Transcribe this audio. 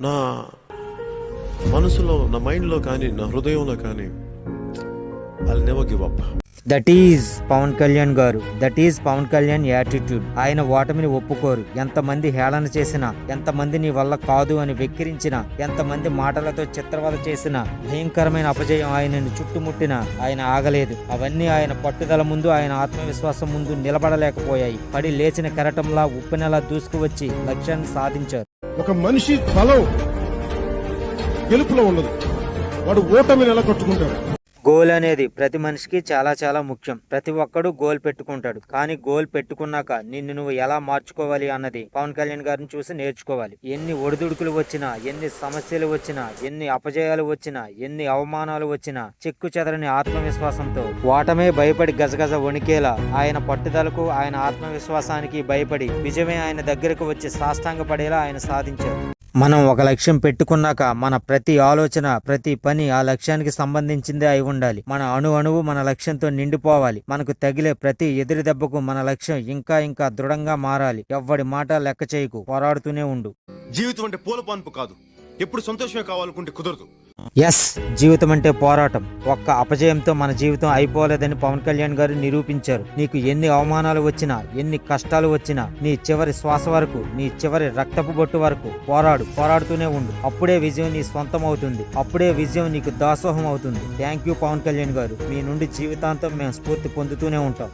నా మనసులో నా మైండ్లో కానీ నా హృదయంలో కానీ I never give up that is Pawan Kalyan garu. That is Pawan Kalyan attitude ఆయన ఓటమిని ఒప్పుకోరు. ఎంతమంది హేళన చేసినా ఎంతమంది నీ వల్ల కాదు అని వెక్కిరించినా ఎంతమంది మాటలతో చిత్రవద చేసినా భయంకరమైన అపజయం ఆయనను చుట్టుముట్టినా ఆయన ఆగలేదు. అవన్నీ ఆయన పట్టుదల ముందు ఆయన ఆత్మవిశ్వాసం ముందు నిలబడలేకపోయాయి. పడి లేచిన కెరటంలా ఉప్పెనలా దూసుకువచ్చి లక్ష్యాన్ని సాధించారు. ఒక మనిషి బలం గెలుపులో ఉండదు. వాడు ఓటమిని ఎలా కట్టుకుంటాడు? గోల్ అనేది ప్రతి మనిషికి చాలా చాలా ముఖ్యం. ప్రతి ఒక్కడు గోల్ పెట్టుకుంటాడు. కానీ గోల్ పెట్టుకున్నాక నిన్ను నువ్వు ఎలా మార్చుకోవాలి అన్నది పవన్ కళ్యాణ్ గారిని చూసి నేర్చుకోవాలి. ఎన్ని ఒడిదుడుకులు వచ్చినా ఎన్ని సమస్యలు వచ్చినా ఎన్ని అపజయాలు వచ్చినా ఎన్ని అవమానాలు వచ్చినా చెక్కు చెదరని ఆత్మవిశ్వాసంతో ఓటమే భయపడి గజగజ వణికేలా ఆయన పట్టుదలకు ఆయన ఆత్మవిశ్వాసానికి భయపడి విజయమే ఆయన దగ్గరకు వచ్చి సాష్టాంగ పడేలా ఆయన సాధించారు మనం ఒక లక్ష్యం పెట్టుకున్నాక మన ప్రతి ఆలోచన ప్రతి పని ఆ లక్ష్యానికి సంబంధించిందే అయి ఉండాలి. మన అణు అణువు మన లక్ష్యంతో నిండిపోవాలి. మనకు తగిలే ప్రతి ఎదురు దెబ్బకు మన లక్ష్యం ఇంకా ఇంకా దృఢంగా మారాలి. ఎవ్వడి మాట లెక్క చేయకు. పోరాడుతూనే ఉండు. జీవితం అంటే పూల కాదు. ఎప్పుడు సంతోషమే కావాలనుకుంటే కుదరదు. ఎస్ జీవితం అంటే పోరాటం. ఒక్క అపజయంతో మన జీవితం అయిపోలేదని పవన్ కళ్యాణ్ గారు నిరూపించారు. నీకు ఎన్ని అవమానాలు వచ్చినా ఎన్ని కష్టాలు వచ్చినా నీ చివరి శ్వాస వరకు నీ చివరి రక్తపు బొట్టు వరకు పోరాడు పోరాడుతూనే ఉండు. అప్పుడే విజయం నీ సొంతం అవుతుంది అప్పుడే విజయం నీకు దాసోహం అవుతుంది థ్యాంక్ యూ పవన్ కళ్యాణ్ గారు. మీ నుండి జీవితాంతం మేము స్ఫూర్తి పొందుతూనే ఉంటాం.